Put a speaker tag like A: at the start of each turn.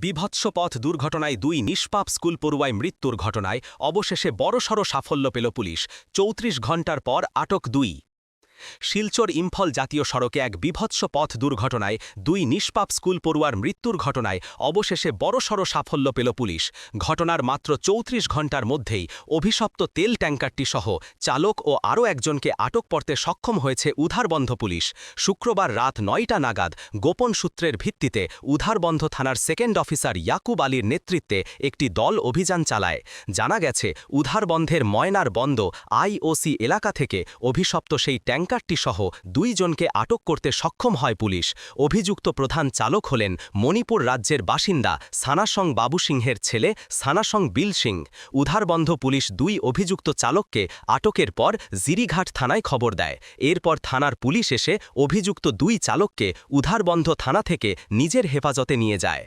A: বিভৎস পথ দুর্ঘটনায় দুই নিষ্পাপ স্কুল পড়ুয়ায় মৃত্যুর ঘটনায় অবশেষে বড়সড় সাফল্য পেল পুলিশ। চৌত্রিশ ঘণ্টার পর আটক দুই। শিলচর ইম্ফল জাতীয় সড়কে এক বিভৎস পথ দুর্ঘটনায় দুই নিষ্পাপ স্কুল পড়ুয়ার মৃত্যুর ঘটনায় অবশেষে বড়সড় সাফল্য পেল পুলিশ। ঘটনার মাত্র চৌত্রিশ ঘণ্টার মধ্যেই অভিশপ্ত তেল ট্যাঙ্কারটি সহ চালক ও আরও একজনকে আটক পড়তে সক্ষম হয়েছে উধারবন্ধ পুলিশ। শুক্রবার রাত নয়টা নাগাদ গোপন সূত্রের ভিত্তিতে উধারবন্ধ থানার সেকেন্ড অফিসার ইয়াকুব আলীর নেতৃত্বে একটি দল অভিযান চালায়। জানা গেছে, উধারবন্ধের ময়নার বন্ধ আইওসি এলাকা থেকে অভিশপ্ত সেই ট্যাঙ্কারটি সহ দুইজনকে আটক করতে সক্ষম হয় পুলিশ। অভিযুক্ত প্রধান চালক হলেন মণিপুর রাজ্যের বাসিন্দা সানাসং বাবু সিংহের ছেলে সানাসং বিল সিং উধারবন্ধ পুলিশ দুই অভিযুক্ত চালককে আটকের পর জিরিঘাট থানায় খবর দেয়। এরপর থানার পুলিশ এসে অভিযুক্ত দুই চালককে উধারবন্ধ থানা থেকে নিজের হেফাজতে নিয়ে যায়।